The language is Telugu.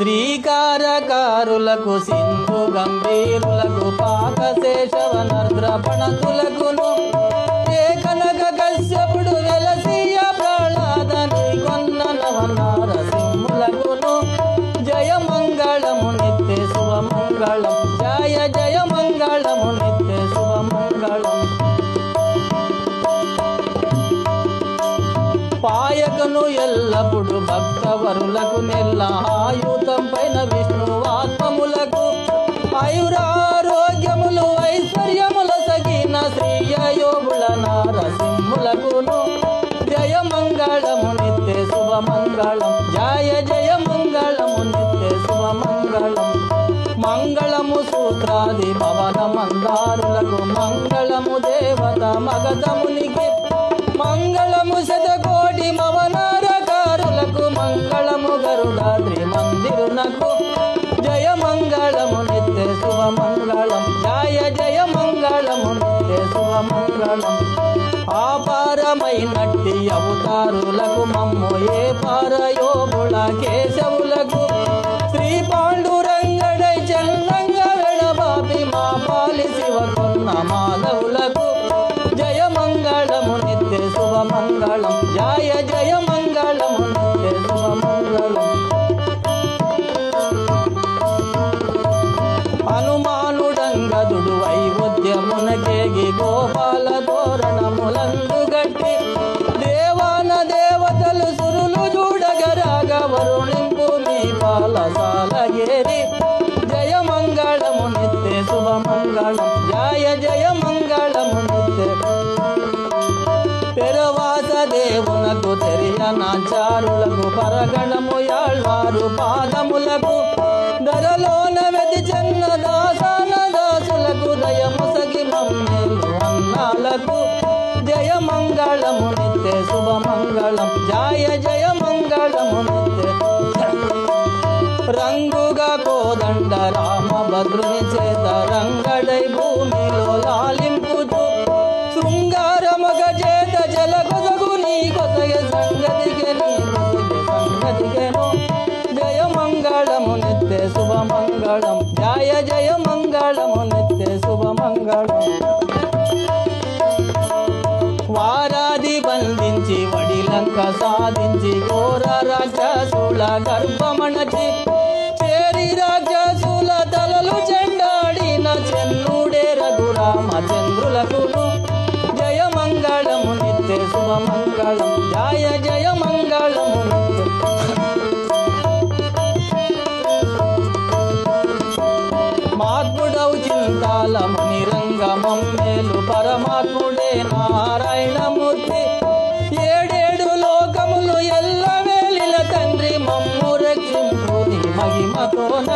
శ్రీకారకారులకు సింధు గంభీరులకు పాకశేషవ నర్ద్రపణతులకును కనక కశ్యపుడు వెలసీయ ప్రహ్లాదని కొన్న నవనారసింహులకును జయ మంగళము నిత్య శుభ మంగళం జయ జయ మంగళము పాయకను ఎల్లప్పుడు భక్తవరులకు నెల్ల ఆయుధం పైన విష్ణువాత్మములకు ఆయురారోగ్యములు ఐశ్వర్యముల సగిన శ్రీయోగుల నారసింహులకును. జయ మంగళము నిత్య శుభ మంగళం. జయ జయ మంగళము నిత్య శుభ మంగళం. మంగళము సూత్రాది పవన మందారులకు మంగళము దేవత మగధమునికి గరుడాద్రి మందిరునకు జయ మంగళము నిత్య శుభ మంగళం. జయ జయ మంగళము నిత్య శుభ మంగళం. ఆపారమైనట్టి అవతారులకు మమ్ము ఏ పారయోగుల కేశవులకు. శ్రీ పాండురంగడై చెల్లంగా వెడబాపి మా పాలి శివకున్న మాధవులకు. జయ మంగళము నిత్య శుభ మంగళం. జయ జయ పాలసాలగేరి జయ మంగళము నిత్య శుభ మంగళం. జయ జయ మంగళము నిత్య. తెరవాస దేవునకు తెరియనాచారులకు పరగణము యాళ్వారు పాదములకు. ధరలోన వెతి చెన్న దాసాన దాసులకు దయముసగి మమ్మేలు అన్నాలకు. జయ మంగళము నిత్య శుభ మంగళం. జయ జయ మంగళము నిత్య. రంగు రంగుగా రామ భద్రుని చేత రంగడై భూమిలో లాలింపుతూ శృంగారమగ చేత జల కొసగు నీ కొసగ సంగతికి నీ సంగతికెను జయ మంగళము నిత్య శుభ మంగళం జయ జయ మంగళము నిత్య శుభ మంగళం వారాది బంధించి వడిలంక సాధించి ఘోర రాక్షసుల గర్భమణచి. మంగళం జయ జయ మంగళము నిత్య మాత్ముడవు చింతాల మునిరంగమం మేలు పరమాత్ముడే నారాయణమూర్తి. ఏడేడు లోకములు ఎల్ల వేలిన తండ్రి మమ్ము రక్షింపు నీ మహిమతోన